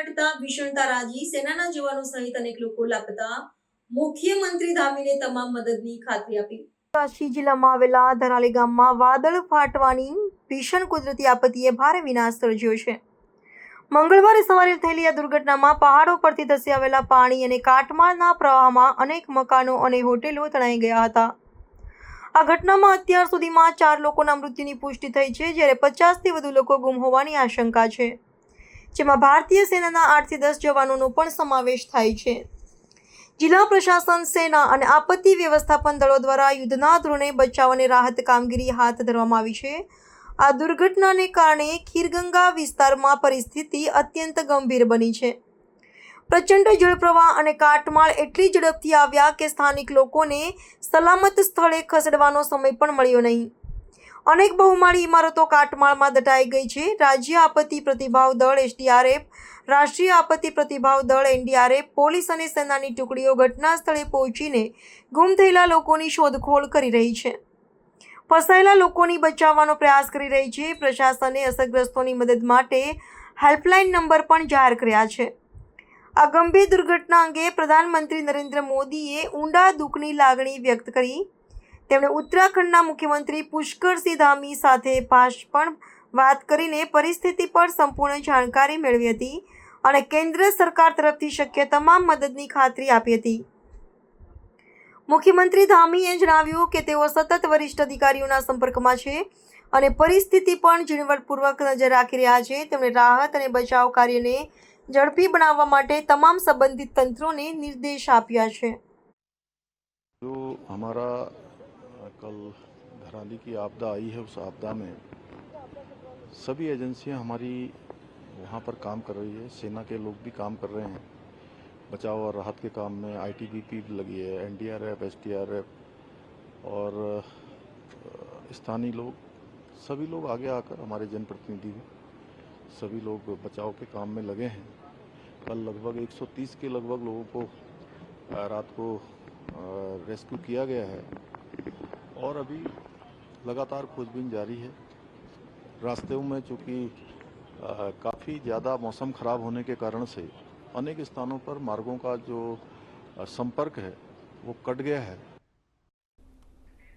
ફાટતા ભીષણ તારાજી સેનાના જવાનો સહિત અનેક લોકો લાપતા મુખ્યમંત્રી ધામીને તમામ મદદની ખાતરી આપી. કાશી જિલ્લામાં આવેલા ધરાલી ગામમાં વાદળ ફાટવાની ભીષણ કુદરતી આપત્તિએ ભારે વિનાશ સર્જ્યો છે. મંગળવારે સવારે થયેલી આ દુર્ઘટનામાં પહાડો પરથી ધસી આવેલા પાણી અને કાટમાળના પ્રવાહમાં અનેક મકાનો અને હોટેલો તણાઈ ગયા હતા. આ ઘટનામાં અત્યાર સુધીમાં ચાર લોકોના મૃત્યુની પુષ્ટિ થઈ છે, જ્યારે પચાસથી વધુ લોકો ગુમ હોવાની આશંકા છે. જેમાં ભારતીય સેનાના આઠથી દસ જવાનોનો પણ સમાવેશ થાય છે. જિલ્લા પ્રશાસન, સેના અને આપત્તિ વ્યવસ્થાપન દળો દ્વારા યુદ્ધના ધોરણે બચાવ અને રાહત કામગીરી હાથ ધરવામાં આવી છે. આ દુર્ઘટનાને કારણે ખીરગંગા વિસ્તારમાં પરિસ્થિતિ અત્યંત ગંભીર બની છે. પ્રચંડ જળપ્રવાહ અને કાટમાળ એટલી ઝડપથી આવ્યા કે સ્થાનિક લોકોને સલામત સ્થળે ખસેડવાનો સમય પણ મળ્યો નહીં. અનેક બહુમાળી ઇમારતો કાટમાળમાં દટાઈ ગઈ છે. રાજ્ય આપત્તિ પ્રતિભાવ દળ એસડીઆરએફ, રાષ્ટ્રીય આપત્તિ પ્રતિભાવ દળ એનડીઆરએફ, પોલીસ અને સેનાની ટુકડીઓ ઘટના સ્થળે પહોંચીને ગુમ થયેલા લોકોની શોધખોળ કરી રહી છે. ફસાયેલા લોકોની બચાવવાનો પ્રયાસ કરી રહી છે. પ્રશાસને અસરગ્રસ્તોની મદદ માટે હેલ્પલાઇન નંબર પણ જાહેર કર્યા છે. આ ગંભીર દુર્ઘટના અંગે પ્રધાનમંત્રી નરેન્દ્ર મોદીએ ઊંડા દુઃખની લાગણી વ્યક્ત કરી. તેમણે ઉત્તરાખંડના મુખ્યમંત્રી પુષ્કરસિંહ ધામી સાથે પાસ પણ વાત કરીને પરિસ્થિતિ પર સંપૂર્ણ જાણકારી મેળવી હતી અને કેન્દ્ર સરકાર તરફથી શક્ય તમામ મદદની ખાતરી આપી હતી. મુખ્યમંત્રી ધામીએ જણાવ્યું કે તેઓ સતત વરિષ્ઠ અધિકારીઓના સંપર્કમાં છે અને પરિસ્થિતિ પણ ઝીણવટપૂર્વક નજર રાખી રહ્યા છે. તેમણે રાહત અને બચાવ કાર્યને ઝડપી બનાવવા માટે તમામ સંબંધિત તંત્રોને નિર્દેશ આપ્યા છે. જો અમારા कल धराली की आपदा आई है, उस आपदा में सभी एजेंसियाँ हमारी वहाँ पर काम कर रही है। सेना के लोग भी काम कर रहे हैं। बचाव और राहत के काम में आईटीबीपी लगी है एनडीआरएफ एसडीआरएफ और स्थानीय लोग, सभी लोग आगे आकर हमारे जनप्रतिनिधि भी सभी लोग बचाव के काम में लगे हैं। कल लगभग 130 के लगभग लोगों को रात को रेस्क्यू किया गया है। और अभी लगातार खोजबीन जारी है। रास्ते में चूँकि काफ़ी ज़्यादा मौसम ख़राब होने के कारण से अनेक स्थानों पर मार्गों का जो संपर्क है, वो कट गया है।